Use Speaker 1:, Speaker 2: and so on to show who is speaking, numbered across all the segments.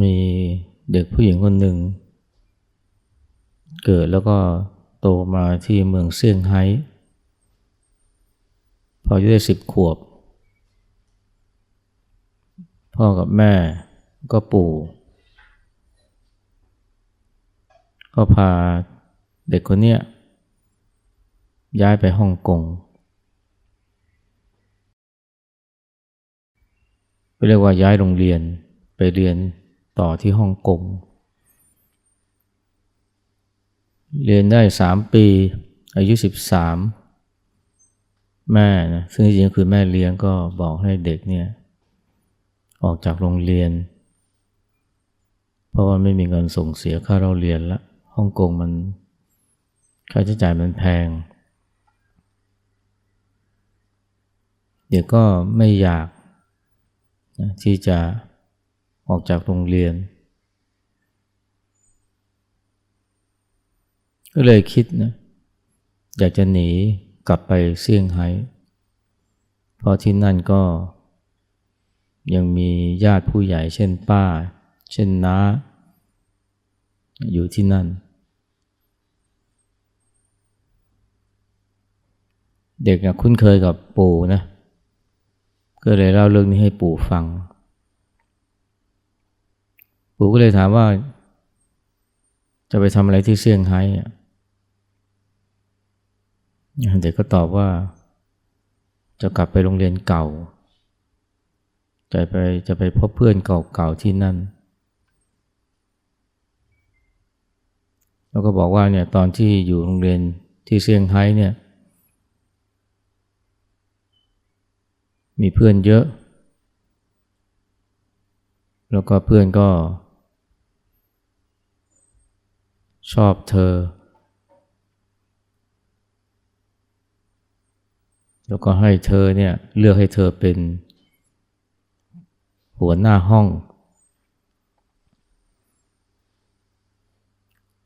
Speaker 1: มีเด็กผู้หญิงคนหนึ่ง เกิดแล้วก็โตมาที่เมืองเซี่ยงไฮ้พออายุได้สิบขวบ พ่อกับแม่ก็ปู่ก็พาเด็กคนเนี้ยย้ายไปฮ่องกงเรียกว่าย้ายโรงเรียนไปเรียน ต่อที่ฮ่องกง เรียนได้สามปี อายุสิบสามแม่นะซึ่งจริงๆคือแม่เลี้ยงก็บอกให้เด็กเนี่ย ออกจากโรงเรียน เพราะว่าไม่มีเงินส่งเสียค่าเราเรียนละฮ่องกงมันค่าใช้จ่ายมันแพง เด็กก็ไม่อยากนะที่จะ ออกจากโรงเรียน ก็เลยคิดนะอยากจะหนีกลับไปเซี่ยงไฮ้เพราะที่นั่นก็ ยังมีญาติผู้ใหญ่เช่นป้า เช่นน้า อยู่ที่นั่น เด็กคุ้นเคยกับปู่นะ ก็เลยเล่าเรื่องนี้ให้ปู่ฟัง ปู่ก็เลยถามว่า จะไปทำอะไรที่เซี่ยงไฮ้เด็กก็ตอบว่า จะกลับไปโรงเรียนเก่า จะไปจะไปพบเพื่อนเก่าๆที่นั่น แล้วก็บอกว่าเนี่ยตอนที่อยู่โรงเรียนที่เซี่ยงไฮ้เนี่ย มีเพื่อนเยอะ แล้วก็เพื่อนก็ ชอบเธอ แล้วก็ให้เธอเนี่ยเลือกให้เธอเป็น หัวหน้าห้อง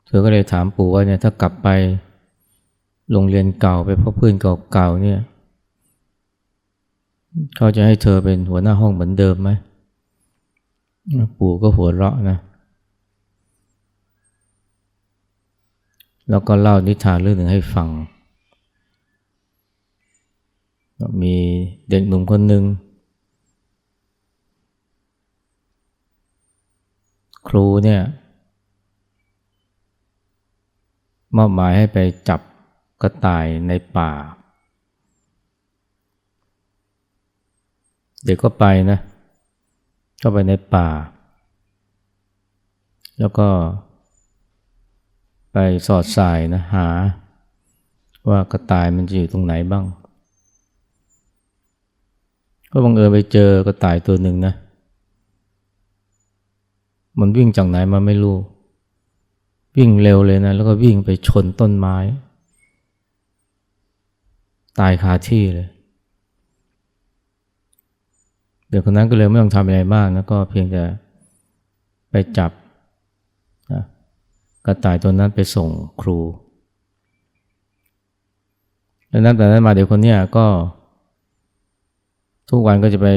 Speaker 1: เธอก็เลยถามปู่ว่าเนี่ยถ้ากลับไปโรงเรียนเก่าไปพบเพื่อนเก่าๆเนี่ยเขาจะให้เธอเป็นหัวหน้าห้องเหมือนเดิมไหมปู่ก็หัวเราะนะ แล้วก็เล่านิทานเรื่องหนึ่งให้ฟัง มีเด็กหนุ่มคนหนึ่ง ครูเนี่ยมอบหมายให้ไปจับกระต่ายในป่า เด็กก็ไปนะเข้าไปในป่า แล้วก็ ไปสอดสายนะหา ว่ากระต่ายมันจะอยู่ตรงไหนบ้าง ก็บังเอิญไปเจอกระต่ายตัวหนึ่งนะ มันวิ่งจากไหนมาไม่รู้ วิ่งเร็วเลยนะ แล้วก็วิ่งไปชนต้นไม้ ตายคาที่เลยเด็กคนนั้นก็เลยไม่ต้องทำอะไรมากนะก็เพียงจะไปจับนะ กระต่ายตัวนั้นไปส่งครูแล้วนั้นแต่นั้นมาเด็กคนนี้ก็ ทุกวันก็จะไป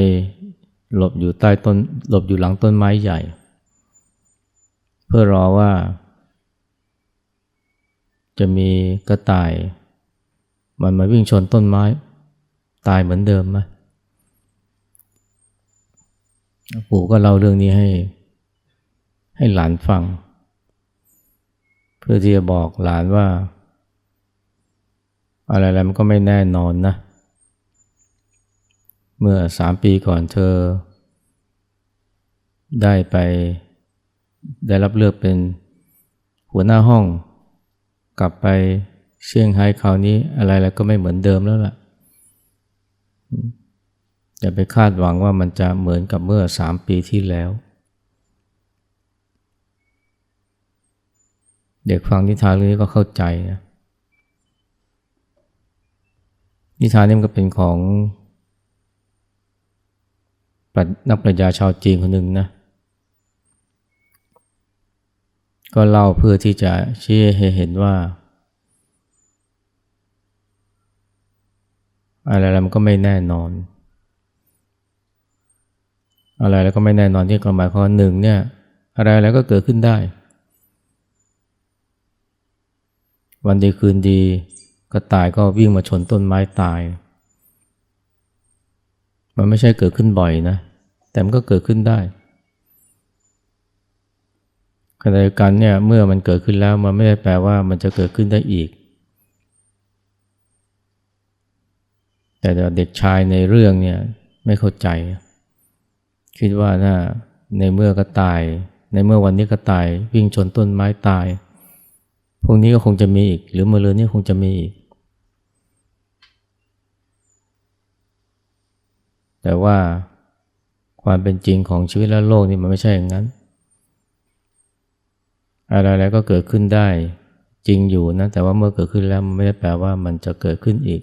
Speaker 1: หลบอยู่ใต้ต้นหลบอยู่หลังต้นไม้ใหญ่ เพื่อรอว่า จะมีกระต่าย มันมาวิ่งชนต้นไม้ ตายเหมือนเดิมไหมปู่ก็เล่าเรื่องนี้ให้ ให้หลานฟัง พื่อที่จะบอกหลานว่า อะไรๆมันก็ไม่แน่นอนนะ เมื่อสามปีก่อนเธอ ได้ไปได้รับเลือกเป็นหัวหน้าห้อง กลับไปเชียงไฮ้คราวนี้อะไรๆก็ไม่เหมือนเดิมแล้วล่ะอย่าไปคาดหวังว่ามันจะเหมือนกับเมื่อสามปีที่แล้ว เด็กฟังนิทานเรื่องนี้ก็เข้าใจนะนิทานนี้มันก็เป็นของนักปรัชญาชาวจีนคนหนึ่งนะ ก็เล่าเพื่อที่จะชี้ให้เห็นว่า อะไรๆมันก็ไม่แน่นอน อะไรแล้วก็ไม่แน่นอนที่ก็หมายความหนึ่งเนี่ย อะไรอะไรก็เกิดขึ้นได้ วันดีคืนดีกระต่ายก็วิ่งมาชนต้นไม้ตาย มันไม่ใช่เกิดขึ้นบ่อยนะ แต่มันก็เกิดขึ้นได้ขณะเดียวกันเนี่ยเมื่อมันเกิดขึ้นแล้วมันไม่ได้แปลว่ามันจะเกิดขึ้นได้อีก แต่เด็กชายในเรื่องเนี่ยไม่เข้าใจ คิดว่าถ้าในเมื่อกระต่าย ในเมื่อวันนี้กระต่ายวิ่งชนต้นไม้ตาย พวกนี้ก็คงจะมีอีก หรือมื่อเรือนนี้คงจะมีอีก แต่ว่าความเป็นจริงของชีวิตและโลกนี่มันไม่ใช่อย่างนั้น อะไรๆก็เกิดขึ้นได้จริงอยู่นะ แต่ว่าเมื่อเกิดขึ้นแล้วมันไม่ได้แปลว่ามันจะเกิดขึ้นอีก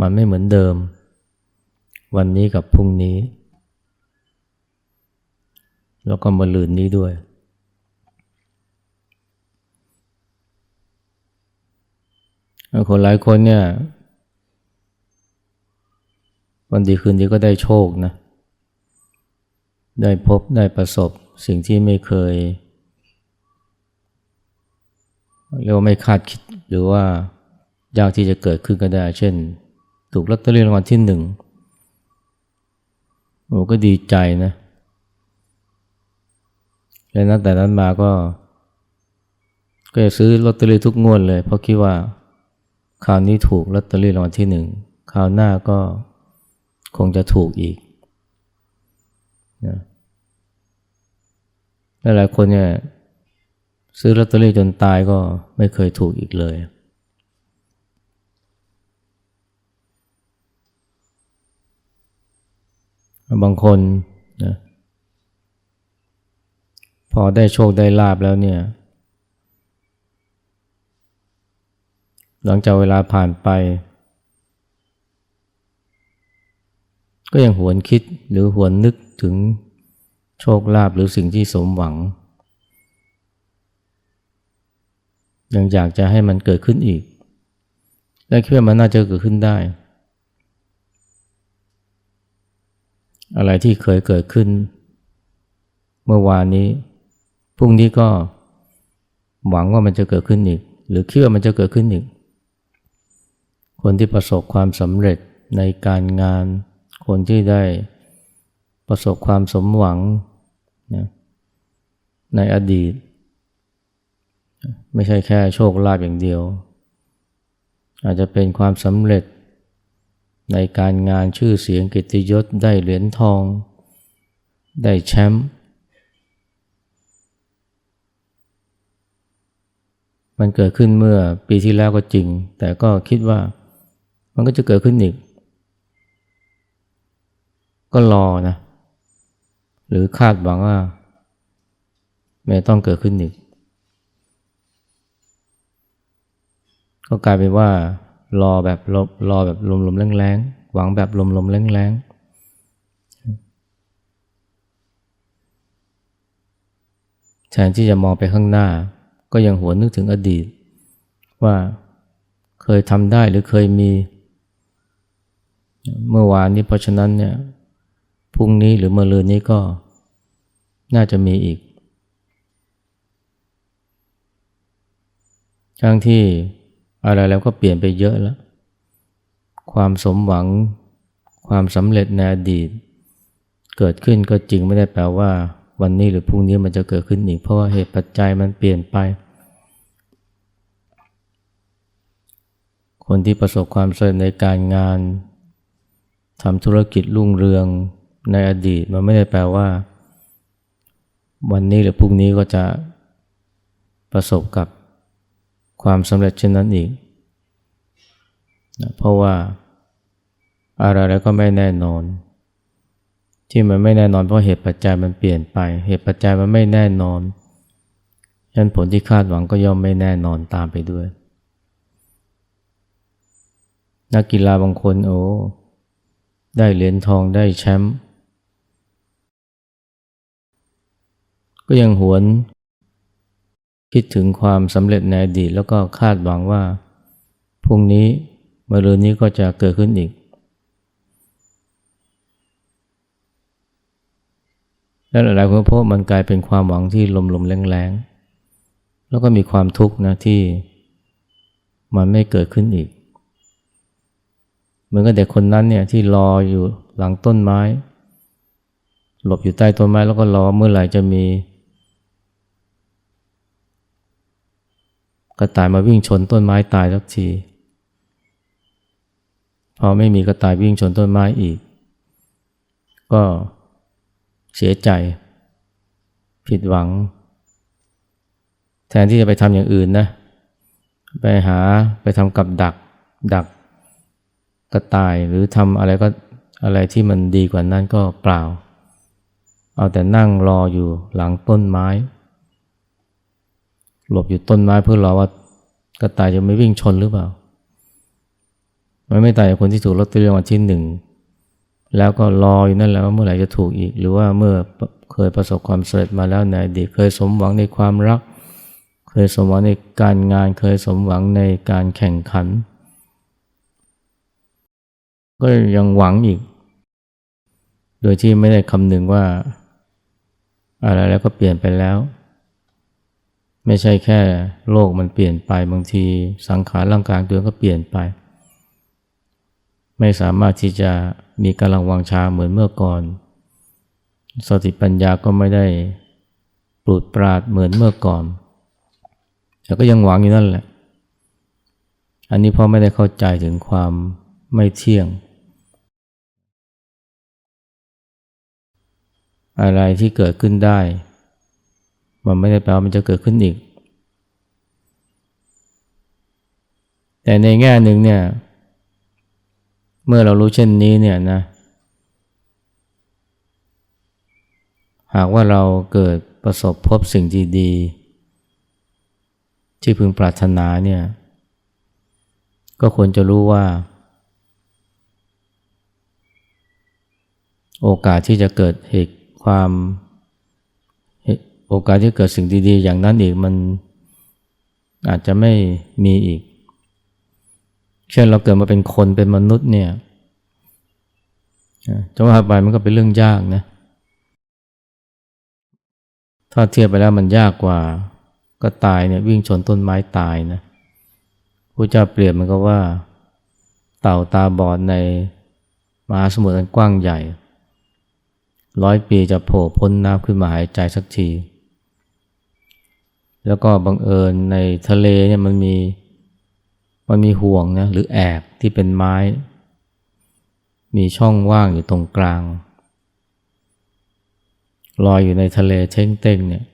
Speaker 1: มันไม่เหมือนเดิม วันนี้กับพรุ่งนี้ แล้วก็มาลืนนี้ด้วย คนหลายคนเนี่ย วันดีคืนดีก็ได้โชคนะ ได้พบได้ประสบสิ่งที่ไม่เคยเรียกว่าไม่คาดคิดหรือว่ายากที่จะเกิดขึ้นก็ได้ เช่น ถูกลอตเตอรี่รางวัลที่หนึ่งโอ้ก็ดีใจนะและนับแต่นั้นมาก็ ก็จะซื้อลอตเตอรี่ทุกงวดเลย เพราะคิดว่า คราวนี้ถูกลอตเตอรี่รางวัลที่หนึ่งคราวหน้าก็คงจะถูกอีกนะหลายคนเนี่ยซื้อลอตเตอรี่จนตายก็ไม่เคยถูกอีกเลย บางคนนะพอได้โชคได้ลาบแล้วเนี่ย หลังจากเวลาผ่านไป ก็ยังหวนคิดหรือหวนนึกถึงโชคลาภหรือสิ่งที่สมหวัง ยังอยากจะให้มันเกิดขึ้นอีก และคิดว่ามันน่าจะเกิดขึ้นได้ อะไรที่เคยเกิดขึ้น เมื่อวานนี้พรุ่งนี้ก็หวังว่ามันจะเกิดขึ้นอีก หรือคิดว่ามันจะเกิดขึ้นอีก คนที่ประสบความสำเร็จในการงาน คนที่ได้ประสบความสมหวังนะในอดีต ไม่ใช่แค่โชคลาภอย่างเดียว อาจจะเป็นความสำเร็จในการงานชื่อเสียงกิตติยศได้เหรียญทอง ได้แชมป์มันเกิดขึ้นเมื่อปีที่แล้วก็จริง แต่ก็คิดว่า มันก็จะเกิดขึ้นอีก ก็รอนะ หรือคาดหวังว่าไม่ต้องเกิดขึ้นอีก ก็กลายเป็นว่ารอแบบรอแบบลมๆแรงๆ หวังแบบลมๆแรงๆแทนที่จะมองไปข้างหน้า ก็ยังหัวนึกถึงอดีต ว่าเคยทำได้หรือเคยมี เมื่อวานนี้เพราะฉะนั้นเนี่ยพรุ่งนี้หรือเมื่อเลืนนี้ก็น่าจะมีอีก ทั้งที่อะไรแล้วก็เปลี่ยนไปเยอะแล้ว ความสมหวัง ความสำเร็จในอดีต เกิดขึ้นก็จริงไม่ได้แปลว่า วันนี้หรือพรุ่งนี้มันจะเกิดขึ้นอีก เพราะว่าเหตุปัจจัยมันเปลี่ยนไป คนที่ประสบความสำเร็จในการงาน ทำธุรกิจรุ่งเรืองในอดีต มันไม่ได้แปลว่า วันนี้หรือพรุ่งนี้ก็จะประสบกับความสำเร็จเช่นนั้นอีกนะเพราะว่าอะไรแล้วก็ไม่แน่นอน ที่มันไม่แน่นอนเพราะเหตุปัจจัยมันเปลี่ยนไป เหตุปัจจัยมันไม่แน่นอนฉะนั้นผลที่คาดหวังก็ย่อมไม่แน่นอนตามไปด้วย นักกีฬาบางคนโอ้ ได้เหรียญทองได้แชมป์ก็ยังหวนคิดถึงความสำเร็จในอดีตแล้วก็คาดหวังว่าพรุ่งนี้มะรืนนี้ก็จะเกิดขึ้นอีก และหลายๆคนพบมันกลายเป็นความหวังที่ลมๆแรงๆ แล้วก็มีความทุกข์นะที่มันไม่เกิดขึ้นอีก เหมือนกับเด็กคนนั้นเนี่ยที่รออยู่หลังต้นไม้ หลบอยู่ใต้ต้นไม้แล้วก็รอเมื่อไหร่จะมี กระต่ายมาวิ่งชนต้นไม้ตายสักทีพอไม่มีกระต่ายวิ่งชนต้นไม้อีก ก็เสียใจ ผิดหวัง แทนที่จะไปทำอย่างอื่นนะ ไปหาไปทำกับดักดัก กระต่ายหรือทำอะไรก็อะไรที่มันดีกว่านั้นก็เปล่า เอาแต่นั่งรออยู่หลังต้นไม้ หลบอยู่ต้นไม้เพื่อรอว่ากระต่ายจะไม่วิ่งชนหรือเปล่า มันไม่ตางจากคนที่ถูกลอตเตอรี่รางวัลที่หนึ่งแล้วก็รออยู่นั่นแหละว่าเมื่อไหร่จะถูกอีก หรือว่าเมื่อเคยประสบความสำเร็จมาแล้วในอดีตเคยสมหวังในความรัก เคยสมหวังในการงานเคยสมหวังในการแข่งขัน ก็ยังหวังอีก โดยที่ไม่ได้คำนึงว่า อะไรแล้วก็เปลี่ยนไปแล้ว ไม่ใช่แค่โลกมันเปลี่ยนไปบางทีสังขารร่างกายตัวก็เปลี่ยนไป ไม่สามารถที่จะมีกำลังวังชาเหมือนเมื่อก่อน สติปัญญาก็ไม่ได้ปลุดปราดเหมือนเมื่อก่อน แต่ก็ยังหวังอยู่นั่นแหละ อันนี้พราะไม่ได้เข้าใจถึงความไม่เที่ยง อะไรที่เกิดขึ้นได้ มันไม่ได้แปลว่ามันจะเกิดขึ้นอีก แต่ในแง่หนึ่งเนี่ยเมื่อเรารู้เช่นนี้เนี่ยนะหากว่าเราเกิดประสบพบสิ่งดีๆที่พึงปรารถนาเนี่ยก็ควรจะรู้ว่า โอกาสที่จะเกิดเหตุ ความโอกาสที่เกิดสิ่งดีๆ อย่างนั้นอีกมันอาจจะไม่มีอีก เช่นเราเกิดมาเป็นคนเป็นมนุษย์เนี่ยจะว่าไปมันก็เป็นเรื่องยากนะ ถ้าเทียบไปแล้วมันยากกว่า ก็ตายเนี่ยวิ่งชนต้นไม้ตายนะพระเจ้าเปรียบมันก็ว่า เต่าตาบอดในมหาสมุทรอันกว้างใหญ่ ร้อยปีจะโผล่พ้นน้ำขึ้นมาหายใจสักที แล้วก็บังเอิญในทะเลเนี่ยมันมีมันมีห่วงนะหรือแอกที่เป็นไม้ มีช่องว่างอยู่ตรงกลาง ลอยอยู่ในทะเลเช้งเต้งเนี่ย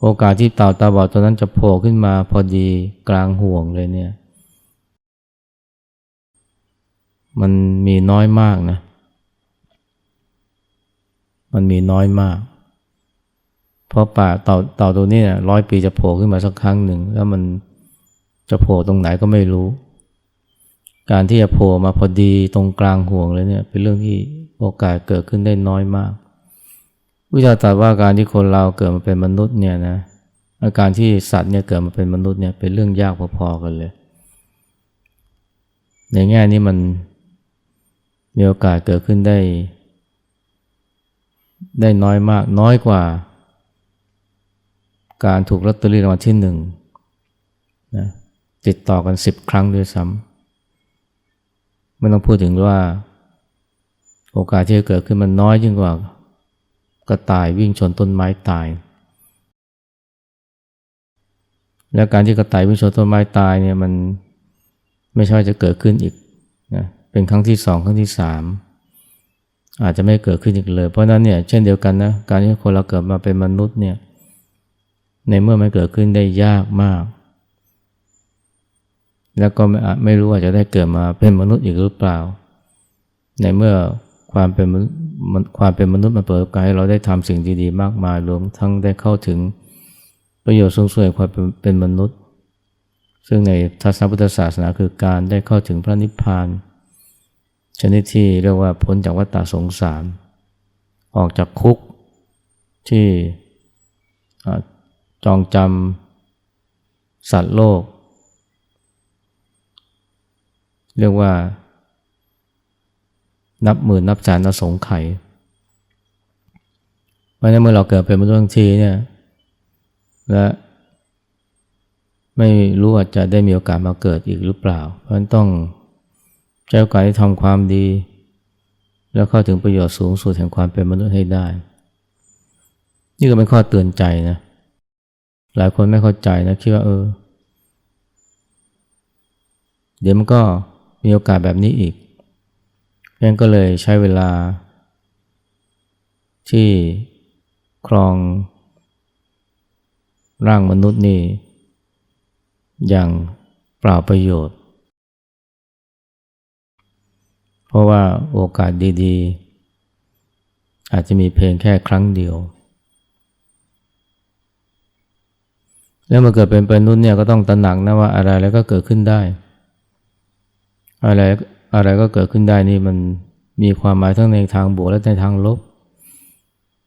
Speaker 1: โอกาสที่เต่าตาบอดตัวนั้นจะโผล่ขึ้นมาพอดีกลางห่วงเลยเนี่ย มันมีน้อยมากนะ มันมีน้อยมาก เพราะป่าเต่าเต่าตัวนี้ร้อยปีจะโผล่ขึ้นมาสักครั้งหนึ่ง แล้วมันจะโผล่ตรงไหนก็ไม่รู้ การที่จะโผล่มาพอดีตรงกลางห่วงเลยเนี่ยเป็นเรื่องที่โอกาสเกิดขึ้นได้น้อยมากวิจารตรัสว่าการที่คนเราเกิดมาเป็นมนุษย์เนี่ยนะอาการที่สัตว์เนี่ยเกิดมาเป็นมนุษย์เนี่ยเป็นเรื่องยากพอๆกันเลย ในแง่นี้มันมีโอกาสเกิดขึ้นได้ ได้น้อยมากน้อยกว่า การถูกลอตเตอรี่รางวัลที่หนึ่งนะติดต่อกันสิบครั้งด้วยซ้ำไม่ต้องพูดถึงว่า โอกาสที่จะเกิดขึ้นมันน้อยยิ่งกว่ากระต่ายวิ่งชนต้นไม้ตาย และการที่กระต่ายวิ่งชนต้นไม้ตายเนี่ยมันไม่ใช่จะเกิดขึ้นอีกนะเป็นครั้งที่สองครั้งที่สาม อาจจะไม่เกิดขึ้นอีกเลย เพราะนั้นเนี่ยเช่นเดียวกันนะการที่คนเราเกิดมาเป็นมนุษย์เนี่ยในเมื่อมันเกิดขึ้นได้ยากมาก แล้วก็ไม่ไม่รู้ว่าจะได้เกิดมาเป็นมนุษย์อีกหรือเปล่า ในเมื่อความเป็นความเป็นมนุษย์มาเปิดโอกาสให้เราได้ทำสิ่งดีๆ มากมายรวมทั้งได้เข้าถึงประโยชน์สูงสุดของความเป็นมนุษย์ ซึ่งในทัศนพุทธศาสนาคือการได้เข้าถึงพระนิพพาน ชนิดที่เรียกว่าพ้นจากวัฏฏสงสาร ออกจากคุกที่จองจำสัตว์โลก เรียกว่า นับหมื่นนับแสนนสงไขราะนั้นเมื่อเราเกิดเป็นมนุษย์ทั้งทีเนี่ยและไม่รู้ว่าจะได้มีโอกาสมาเกิดอีกหรือเปล่า เพราะฉะนั้นต้อง ใช้โอกาสที่ทำความดี แล้วเข้าถึงประโยชน์สูงสุดแห่งความเป็นมนุษย์ให้ได้ นี่ก็เป็นข้อเตือนใจนะ หลายคนไม่เข้าใจนะคิดว่าเออ เดี๋ยวมันก็มีโอกาสแบบนี้อีกเพราะนั้นก็เลยใช้เวลา ที่ครองร่างมนุษย์นี่ อย่างเปล่าประโยชน์ เพราะว่าโอกาสดีๆ อาจจะมีเพียงแค่ครั้งเดียว แล้วเมื่อเกิดเป็นมนุษย์เนี่ยก็ต้องตระหนักนะว่าอะไรแล้วก็เกิดขึ้นได้ อะไรอะไรก็เกิดขึ้นได้นี่มันมีความหมายทั้งในทางบวกและในทางลบ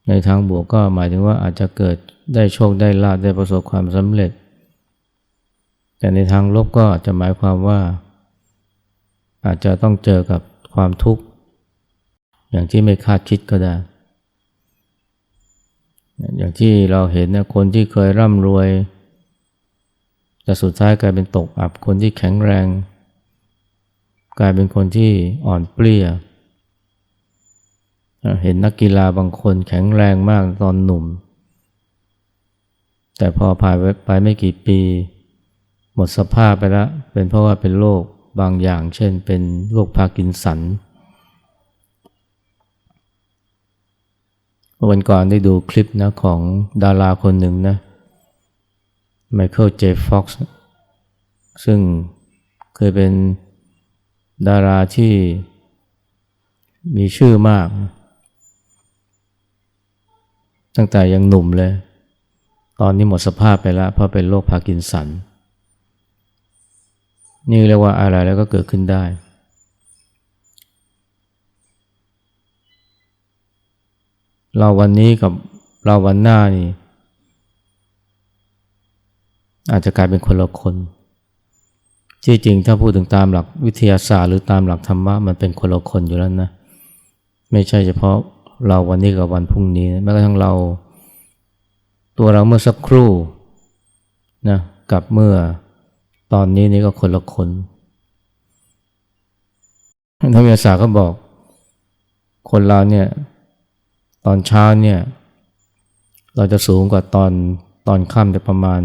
Speaker 1: ในทางบวกก็หมายถึงว่าอาจจะเกิดได้โชคได้ลาภได้ประสบความสำเร็จ แต่ในทางลบก็จะหมายความว่า อาจจะต้องเจอกับ ความทุกข์ อย่างที่ไม่คาดคิดก็ได้ อย่างที่เราเห็นนะคนที่เคยร่ำรวย แต่สุดท้ายกลายเป็นตกอับ คนที่แข็งแรง กลายเป็นคนที่อ่อนเปลี้ย เห็นนักกีฬาบางคนแข็งแรงมากตอนหนุ่ม แต่พอผ่านไปไม่กี่ปี หมดสภาพไปแล้ว เป็นเพราะว่าเป็นโรค บางอย่าง เช่นเป็นโรคพาร์กินสัน วันก่อนได้ดูคลิปนะของดาราคนหนึ่งนะไมเคิลเจฟฟ็อกซ์ซึ่งเคยเป็นดาราที่มีชื่อมาก ตั้งแต่ยังหนุ่มเลย ตอนนี้หมดสภาพไปแล้วเพราะเป็นโรคพาร์กินสัน นี่เรียกว่าอะไรแล้วก็เกิดขึ้นได้ เราวันนี้กับเราวันหน้านี่ อาจจะกลายเป็นคนละคน ที่จริงถ้าพูดถึงตามหลักวิทยาศาสตร์หรือตามหลักธรรมะมันเป็นคนละคนอยู่แล้วนะ ไม่ใช่เฉพาะเราวันนี้กับวันพรุ่งนี้แม้กระทั่งเรา ตัวเราเมื่อสักครู่นะกับเมื่อ ตอนนี้นี่ก็คนละคนนักวิทยาศาสตร์ก็บอก คนเราเนี่ยตอนเช้าเนี่ยเราจะสูงกว่าตอนตอนค่ำแต่ประมาณ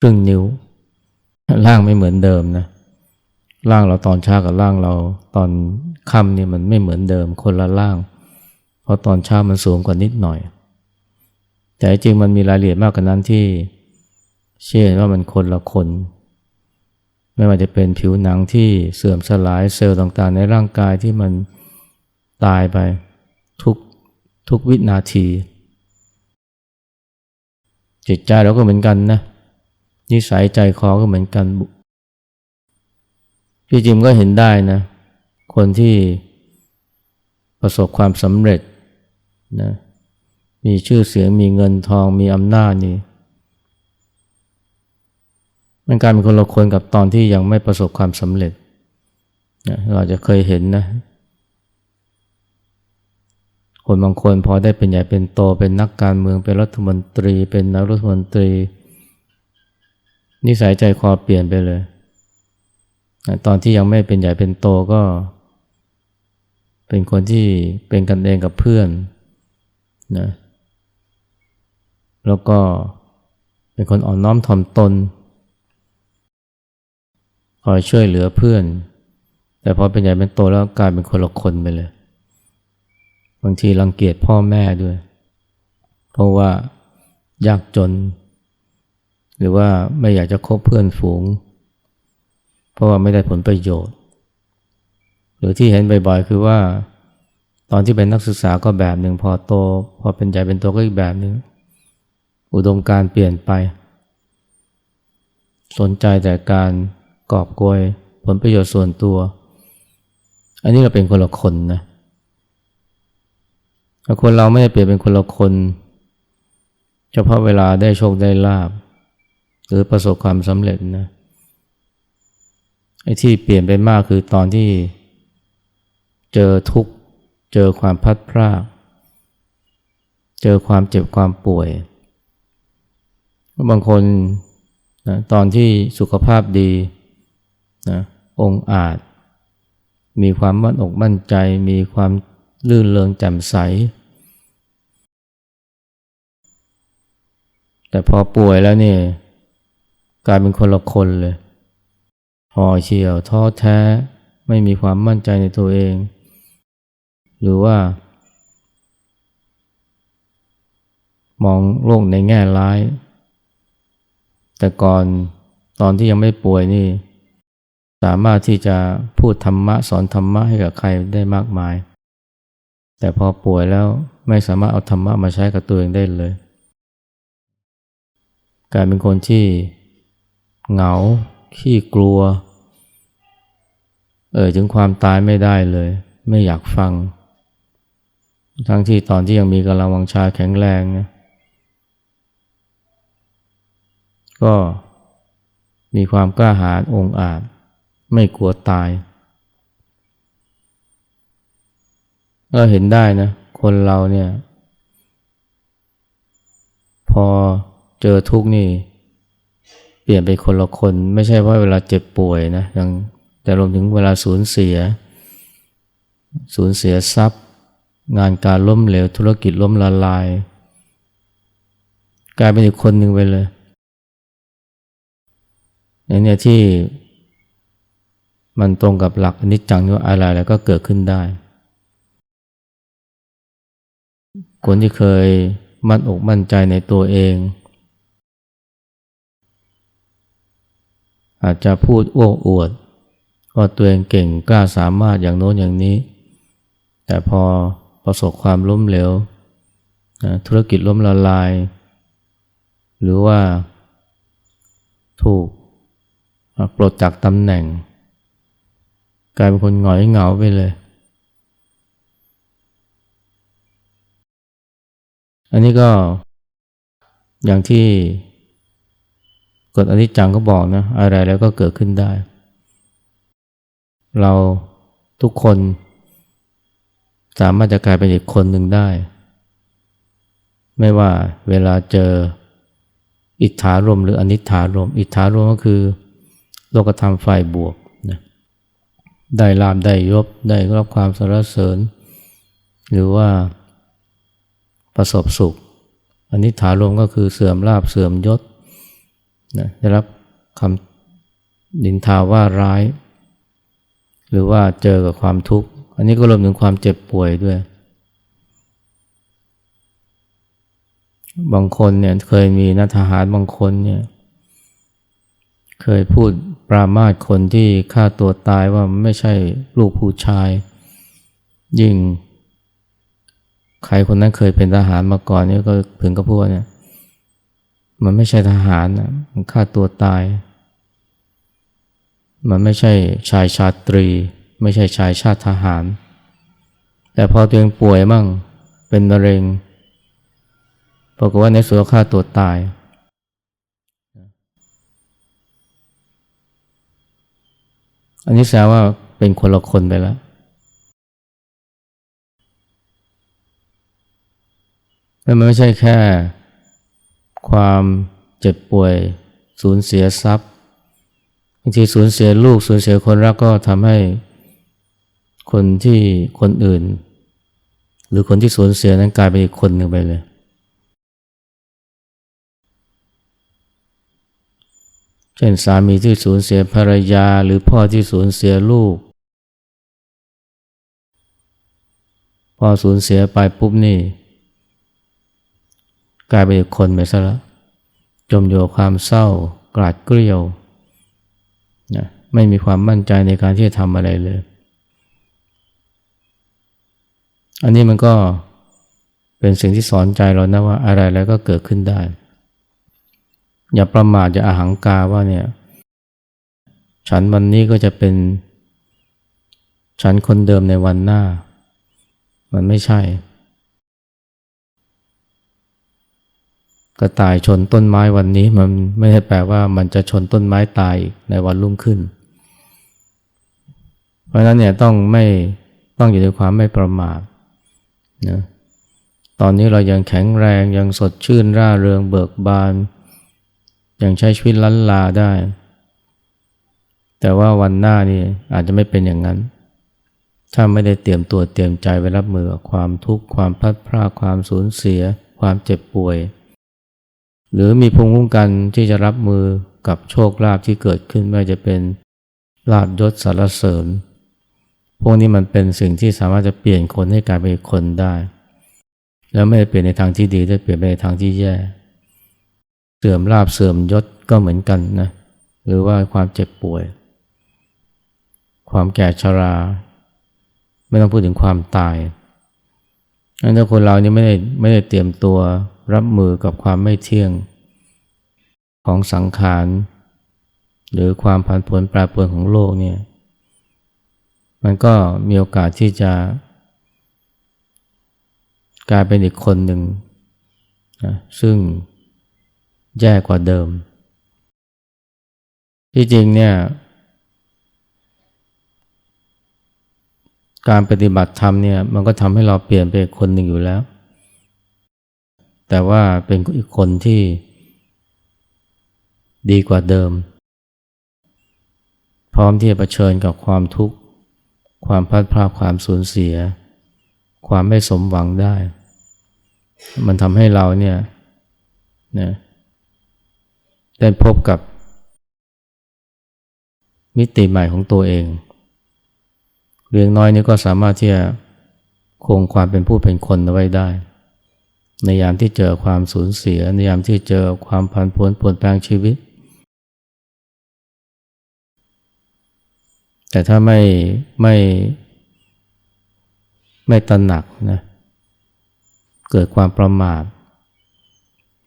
Speaker 1: ครึ่งนิ้ว ร่างไม่เหมือนเดิมนะร่างเราตอนเช้ากับร่างเราตอนค่ำเนี่ยมันไม่เหมือนเดิม คนละร่าง เพราะตอนเช้ามันสูงกว่านิดหน่อย แต่จริงมันมีรายละเอียดมากกว่านั้นที่เชื่อว่ามันคนละคน ไม่ว่าจะเป็นผิวหนังที่เสื่อมสลายเซลล์ต่างๆ ในร่างกายที่มันตายไปทุกทุกวินาที จิตใจเราก็เหมือนกันนะนิสัยใจคอก็เหมือนกันพี่จิมก็เห็นได้นะ คนที่ประสบความสำเร็จนะมีชื่อเสียงมีเงินทองมีอำนาจนี่ มันกลายเป็นคนละคนกับตอนที่ยังไม่ประสบความสำเร็จนะเราจะเคยเห็นนะ คนบางคนพอได้เป็นใหญ่เป็นโตเป็นนักการเมืองเป็นรัฐมนตรี เป็นนายรัฐมนตรี นิสัยใจคอเปลี่ยนไปเลยนะตอนที่ยังไม่เป็นใหญ่เป็นโตก็ เป็นคนที่เป็นกันเองกับเพื่อนนะแล้วก็เป็นคนอ่อนน้อมถ่อมตน คอยช่วยเหลือเพื่อน แต่พอเป็นใหญ่เป็นโตแล้วกลายเป็นคนละคนไปเลย บางทีรังเกียจพ่อแม่ด้วย เพราะว่ายากจน หรือว่าไม่อยากจะคบเพื่อนฝูง เพราะว่าไม่ได้ผลประโยชน์ หรือที่เห็นบ่อยๆคือว่าตอนที่เป็นนักศึกษาก็แบบหนึ่งพอโต พอเป็นใหญ่เป็นโตก็อีกแบบหนึ่งอุดมการเปลี่ยนไป สนใจแต่การ กอบโกยผลประโยชน์ส่วนตัว อันนี้เราเป็นคนละคนนะคนเราไม่ได้เปลี่ยนเป็นคนละคน เฉพาะเวลาได้โชคได้ลาบ หรือประสบความสำเร็จนะไอ้ที่เปลี่ยนไปมากคือตอนที่เจอทุกข์ เจอความพัดพรากเเจอความเจ็บความป่วย บางคนนะตอนที่สุขภาพดี นะองอาจ มีความมั่นอกมั่นใจ มีความลื่นเริงแจ่มใส แต่พอป่วยแล้วเนี่ยกลายเป็นคนละคนเลยห่อเฉียวท้อแท้ ไม่มีความมั่นใจในตัวเอง หรือว่า มองโลกในแง่ร้าย แต่ก่อนตอนที่ยังไม่ป่วยนี่ามารถที่จะพูดธรรมะสอนธรรมะให้กับใครได้มากมาย แต่พอป่วยแล้วไม่สามารถเอาธรรมะมาใช้กับตัวเองได้เลยกลายเป็นคนที่เหงา ขี้กลัว เออถึงความตายไม่ได้เลย ไม่อยากฟัง ทั้งที่ตอนที่ยังมีกำลังวังชาแข็งแรงนะก็มีความกล้าหาญองอาจ ไม่กลัวตายก็เห็นได้นะ คนเราเนี่ย พอเจอทุกข์นี่ เปลี่ยนไปคนละคน ไม่ใช่ว่าเวลาเจ็บป่วยนะยังแต่รวมถึงเวลาสูญเสีย สูญเสียทรัพย์ งานการล้มเหลวธุรกิจล้มละลาย กลายเป็นอีกคนหนึ่งไปเลยอย่างนี้ที่ มันตรงกับหลักอนิจจังว่าอะไรแล้วก็เกิดขึ้นได้ คนที่เคยมั่นอกมั่นใจในตัวเอง อาจจะพูดโอ้อวด ว่าตัวเองเก่งกล้าสามารถอย่างโน้นอย่างนี้ แต่พอประสบความล้มเหลวธุรกิจล้มละลาย หรือว่าถูกปลดจากตำแหน่ง กลายเป็นคนหงอยเหงาไปเลย อันนี้ก็อย่างที่กฎอนิจจังก็บอกนะ อะไรแล้วก็เกิดขึ้นได้ เราทุกคนสามารถจะกลายเป็นอีกคนหนึ่งได้ ไม่ว่าเวลาเจออิทธารมหรืออนิถารม อิทธารมก็คือ โลกธรรมฝ่ายบวก ได้ลาบได้ยบได้รับความสรรเสริญ หรือว่าประสบสุข อันนี้ฐานรวมก็คือเสื่อมลาบเสื่อมยศนะได้รับคำดินทาว่าร้าย หรือว่าเจอกับความทุกข์ อันนี้ก็รวมถึงความเจ็บป่วยด้วย บางคนเนี่ยเคยมีนักทหารบางคนเนี่ย เคยพูดปรามาสคนที่ฆ่าตัวตายว่าไม่ใช่ลูกผู้ชาย ยิ่ง ใครคนนั้นเคยเป็นทหารมาก่อนนี่ก็ถึงก็พูดเนี่ย มันไม่ใช่ทหารนะมันฆ่าตัวตาย มันไม่ใช่ชายชาตรี ไม่ใช่ชายชาติทหาร แต่พอตัวเองป่วยมั่งเป็นมะเร็งปรากฏว่าในสุดฆ่าตัวตาย อันนี้แสดงว่าเป็นคนละคนไปแล้ว แล้วมันไม่ใช่แค่ ความเจ็บป่วย สูญเสียทรัพย์บางทีสูญเสียลูกสูญเสียคนรักก็ทำให้คนที่คนอื่น หรือคนที่สูญเสียนั้นกลายเป็นอีกคนหนึ่งไปเลย เช่นสามีที่สูญเสียภรรยาหรือพ่อที่สูญเสียลูก พอสูญเสียไปปุ๊บนี่ กลายเป็นคนไปซะแล้วจมอยู่ความเศร้ากลาดเกลียวนะไม่มีความมั่นใจในการที่จะทำอะไรเลย อันนี้มันก็เป็นสิ่งที่สอนใจเรานะว่าอะไรแล้วก็เกิดขึ้นได้ อย่าประมาทอย่าอาหังกาว่าเนี่ย ฉันวันนี้ก็จะเป็น ฉันคนเดิมในวันหน้า มันไม่ใช่ กระต่ายชนต้นไม้วันนี้มันไม่ได้แปลว่ามันจะชนต้นไม้ตายในวันรุ่งขึ้น เพราะนั้นเนี่ยต้องไม่ต้องอยู่ในความไม่ประมาทนะตอนนี้เรายังแข็งแรงยังสดชื่นร่าเริงเบิกบาน ยังใช้ชีวิตล้านลาได้ แต่ว่าวันหน้านี่อาจจะไม่เป็นอย่างนั้น ถ้าไม่ได้เตรียมตัวเตรียมใจไว้รับมือความทุกข์ความพลัดพรากความสูญเสีย ความเจ็บป่วย หรือมีภูมิคุ้มกันที่จะรับมือกับโชคลาภที่เกิดขึ้นไม่ว่าจะเป็นลาภยศสารเสริญ พวกนี้มันเป็นสิ่งที่สามารถจะเปลี่ยนคนให้กลายเป็นคนได้ แล้วไม่ได้เปลี่ยนในทางที่ดีได้เปลี่ยนไปในทางที่แย่ เสื่อมลาภเสื่อมยศก็เหมือนกันนะหรือว่าความเจ็บป่วย ความแก่ชรา ไม่ต้องพูดถึงความตายอันถ้าคนเรานี่ไม่ได้ไม่ได้เตรียมตัวรับมือกับความไม่เที่ยงของสังขารหรือความผันผวนแปรปรวนของโลกเนี่ยมันก็มีโอกาสที่จะ กลายเป็นอีกคนหนึ่งนะซึ่ง แย่กว่าเดิม ที่จริงเนี่ย การปฏิบัติธรรมเนี่ย มันก็ทำให้เราเปลี่ยนไปอีกคนหนึ่งอยู่แล้ว แต่ว่าเป็นอีกคนที่ดีกว่าเดิม พร้อมที่จะเผชิญกับความทุกข์ ความพลัดพรากความสูญเสีย ความไม่สมหวังได้ มันทำให้เราเนี่ยนะ ได้พบกับ มิติใหม่ของตัวเองเรียงน้อยนี่ก็สามารถที่จะคงความเป็นผู้เป็นคนเอาไว้ได้ ในยามที่เจอความสูญเสีย ในยามที่เจอความพันผวนปวดแปลงชีวิต แต่ถ้าไม่ไม่ไม่ตระหนักนะเกิดความประมาท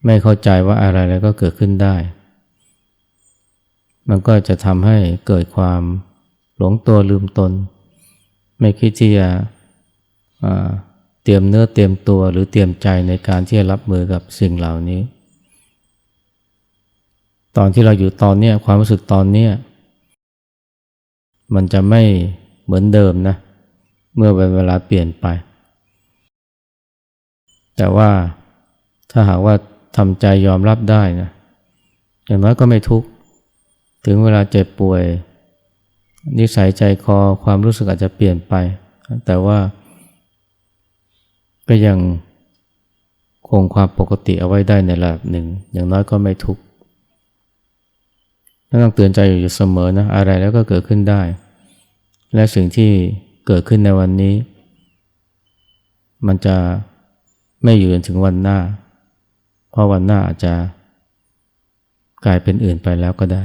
Speaker 1: ไม่เข้าใจว่าอะไรอะไรก็เกิดขึ้นได้ มันก็จะทำให้เกิดความหลงตัวลืมตน ไม่คิดที่จะเตรียมเนื้อเตรียมตัวหรือเตรียมใจในการที่จะรับมือกับสิ่งเหล่านี้ ตอนที่เราอยู่ตอนนี้ความรู้สึกตอนนี้มันจะไม่เหมือนเดิมนะ เมื่อเวลาเปลี่ยนไป แต่ว่าถ้าหากว่าทำใจยอมรับได้นะอย่างน้อยก็ไม่ทุกข์ ถึงเวลาเจ็บป่วย นิสัยใจคอความรู้สึกอาจจะเปลี่ยนไป แต่ว่า ก็ยังคงความปกติเอาไว้ได้ในระดับหนึ่ง อย่างน้อยก็ไม่ทุกข์ต้องเตือนใจอยู่เสมอนะ อะไรแล้วก็เกิดขึ้นได้ และสิ่งที่เกิดขึ้นในวันนี้ มันจะไม่อยู่จนถึงวันหน้า เพราะวันหน้าอาจจะกลายเป็นอื่นไปแล้วก็ได้